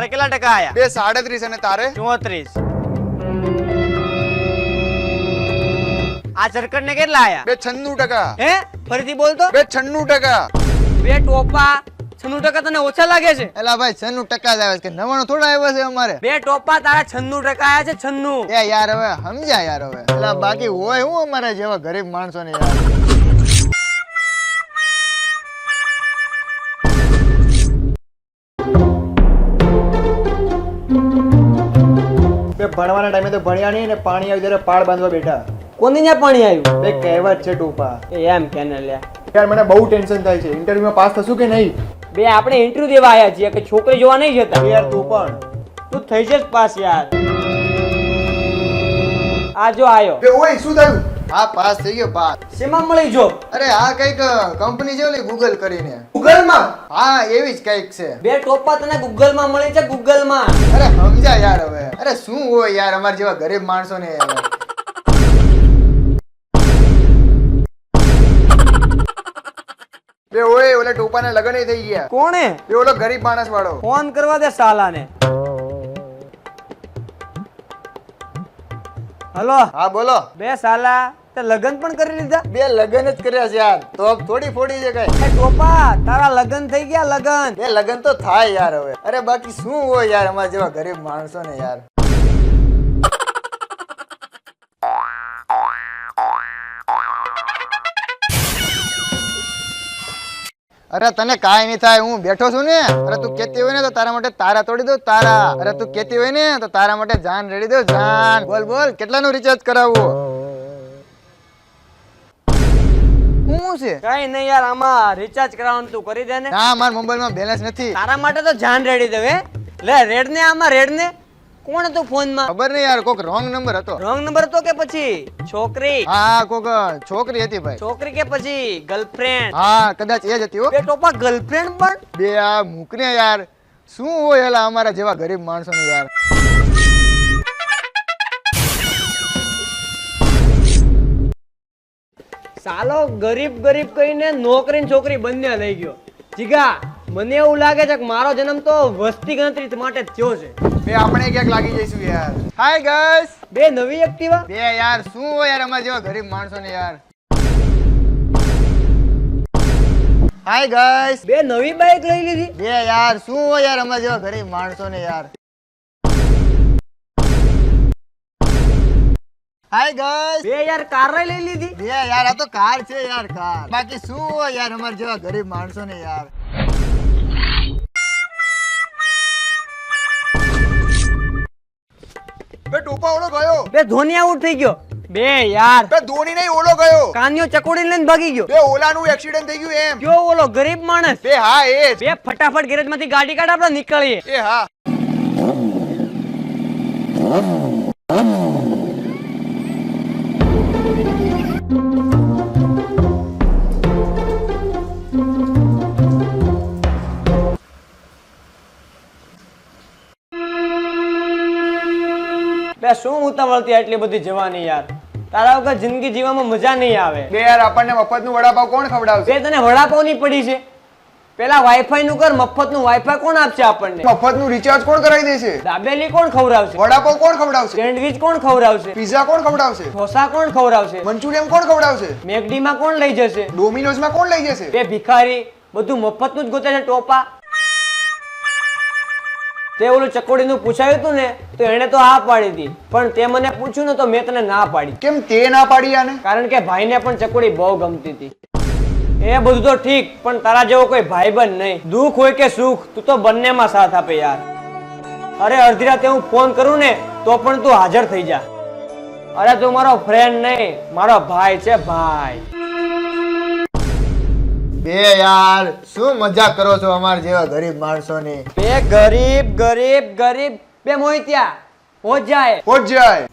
કેટલા ટકા આયા? બે સાડત્રીસ અને તારે? ચોત્રીસ. આ સરકટ ને કેટલા આયા? બે છન્નું ટકા. હે? ફરીથી બોલતો બે છન્નું ટકા. બે ટોપા. છન્નું ટકા તને ઓછા લાગે છે? એલા ભાઈ છન્નું ટકા જ આવે છે. નવાણું થોડા આવ્યા છે અમારે. બે ટોપા તારા છન્નું ટકા આવ્યા છે છન્નું. એ યાર હવે સમજ્યા યાર હવે. એલા બાકી હોય હું અમારા જેવા ગરીબ માણસો ને યાર. ભણવાના ટાઈમે તો ભણ્યા નહીં ને પાણી આવી ત્યારે પાળ બાંધવા બેઠા. કોની ત્યાં પાણી આવ્યું? બે કહેવત છે ટોપા એ એમ કે ને લ્યા. યાર મને બહુ ટેન્શન થાય છે. ઇન્ટરવ્યુમાં પાસ થશું કે નહીં? બે આપણે ઇન્ટરવ્યુ દેવા આવ્યા છીએ. કે છોકરી જોવા નહીં જતા? યાર તું પણ. તું થઈ જશ પાસ યાર. આ જો આયો. બે ઓય શું થયું? હા પાસ થઈ ગયો પાસ. શેમાં મળી જો અરે આ કંઈક કંપની છે ઓલી ગૂગલ કરીને. ગૂગલમાં હા એવી જ કંઈક છે. બે ટોપા તને ગૂગલમાં મળી છે ગૂગલમાં અરે સમજા યાર હવે. અરે શું હોય યાર અમાર જેવા ગરીબ માણસો ને બે ઓય ઓલા ટોપાના લગન થઈ ગયા. કોણે? બે ઓલો ગરીબ માણસ વાળો ફોન કરવા દે સાલાને હલો? હા બોલો. બે સાલા તે લગન પણ કરી લીધા? બે લગન જ કર્યા છે યાર. તો થોડી ફોડી છે કઈ. ટોપા તારા લગન થઈ ગયા લગન. બે લગન તો થાય યાર હવે. અરે બાકી શું હોય યાર અમારા જેવા ગરીબ માણસો ને યાર. અરે તને કાંઈ નહીં થાય હું બેઠો છું ને. અરે તું કેતી હોય ને તો તારા માટે તારા તોડી દઉં તારા. અરે તું કેતી હોય ને તો તારા માટે જાન રેડી દઉં જાન. બોલ બોલ કેટલાનું રિચાર્જ કરાવવું? શું છે? કઈ નહીં યાર આમાં રિચાર્જ કરાવવાનું તું કરી દે ને. ના મારા મોબાઈલમાં બેલેન્સ નથી. તારા માટે તો જાન રેડી દેવે લે રેડ ને આમાં રેડ ને. કોણ હતું ફોનમાં? ખબર નહીં યાર કોક રોંગ નંબર હતો. રોંગ નંબર હતો કે પછી? છોકરી. હા કોક છોકરી હતી ભાઈ. છોકરી કે પછી? ગર્લફ્રેન્ડ હા કદાચ એ જ હતી હો. બે ટોપા ગર્લફ્રેન્ડ પણ? બે આ મૂકને યાર. શું હોય એલા અમારા જેવા ગરીબ માણસો યાર? સાલો ગરીબ ગરીબ કહીને નોકરી ને છોકરી બંને લઈ ગયો. જીગા મને એવું લાગે છે કે મારો જન્મ તો વસ્તી ગણતરી માટે થયો છે. બે આપણે ક્યાંક લાગી જઈશું યાર. હાય ગાઈસ બે નવી એક્ટિવા બે યાર શું હોય યાર અમાર જેવા ગરીબ માણસો ને યાર? હાય ગાઈસ બે નવી બાઇક લઈ લીધી? બે યાર શું હોય યાર અમાર જેવા ગરીબ માણસો ને યાર? હાય ગાઈસ બે યાર કાર લઈ લીધી. બે યાર આ તો કાર છે યાર કાર બાકી શું હોય યાર અમાર જેવા ગરીબ માણસો ને યાર? બે ટોપા ઓલો ગયો. બે ધોની આઉટ થઈ ગયો. બે યાર. બે ધોની નહીં ઓલો ગયો. કાન્યો ચકોડી લઈને ભાગી ગયો. બે ઓલાનું એક્સિડન્ટ થઈ ગયું એમ. કયો ઓલો ગરીબ માણસ? બે હા એ બે ફટાફટ ગેરેજમાંથી ગાડી કાઢ આપણે નીકળીએ. એ હા. બે શું ઉતાવળતી આટલી બધી જવાની યાર? તારા વગર જિંદગી જીવામાં મજા નહીં આવે. બે યાર આપણને મફતનું વડાપાવ કોણ ખવડાવશે? તને વડાપાવની પડી છે? પેલા વાઈફાઈ નું કર મફતનું વાઈફાઈ કોણ આપશે આપણને? મફતનું રિચાર્જ કોણ કરાવી દેશે? દાબેલી કોણ ખવડાવશે? વડાપાવ કોણ ખવડાવશે? સેન્ડવિચ કોણ ખવડાવશે? પિઝા કોણ ખવડાવશે? ઢોસા કોણ ખવડાવશે? મંચુરિયન કોણ ખવડાવશે? મેકડીમાં કોણ લઈ જશે? ડોમિનોઝમાં કોણ લઈ જશે? બે ભિખારી બધું મફતનું જ ગોતે છે ટોપા. તે ઓલું ચકોડીનું પૂછાયું હતું ને તો એને તો હા પાડી હતી પણ તે મને પૂછ્યું ને તો મેં તને ના પાડી. કેમ તે ના પાડી આને? કારણ કે ભાઈને પણ ચકોડી બહુ ગમતી હતી. એ બધું તો ઠીક પણ તારા જેવો કોઈ ભાઈબંધ નહીં. દુઃખ હોય કે સુખ તું તો બંનેમાં સાથ આપે યાર. અરે અડધી રાતે હું ફોન કરું ને તો પણ તું હાજર થઈ જા. અરે તું મારો ફ્રેન્ડ નહીં મારો ભાઈ છે ભાઈ. બે યાર શું મજાક કરો છો અમાર જેવા ગરીબ માણસોની? બે ગરીબ ગરીબ ગરીબ. બે મોહિત્યા પહોંચ જાય. પહોંચ જાય.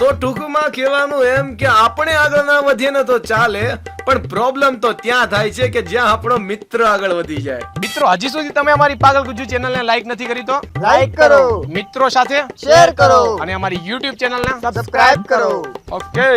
તો ટૂંકમાં કહેવાનું એમ કે આપણે આગળ ના વધીએ ને તો ચાલે પણ પ્રોબ્લેમ તો ત્યાં થાય છે કે જ્યાં આપણો મિત્ર આગળ વધી જાય. મિત્રો હજી સુધી તમે અમારી પાગલ ગુજુ ચેનલને લાઈક નથી કરી તો? લાઈક કરો. મિત્રો સાથે શેર કરો. અને અમારી યુટ્યુબ ચેનલને સબસ્ક્રાઇબ કરો. ઓકે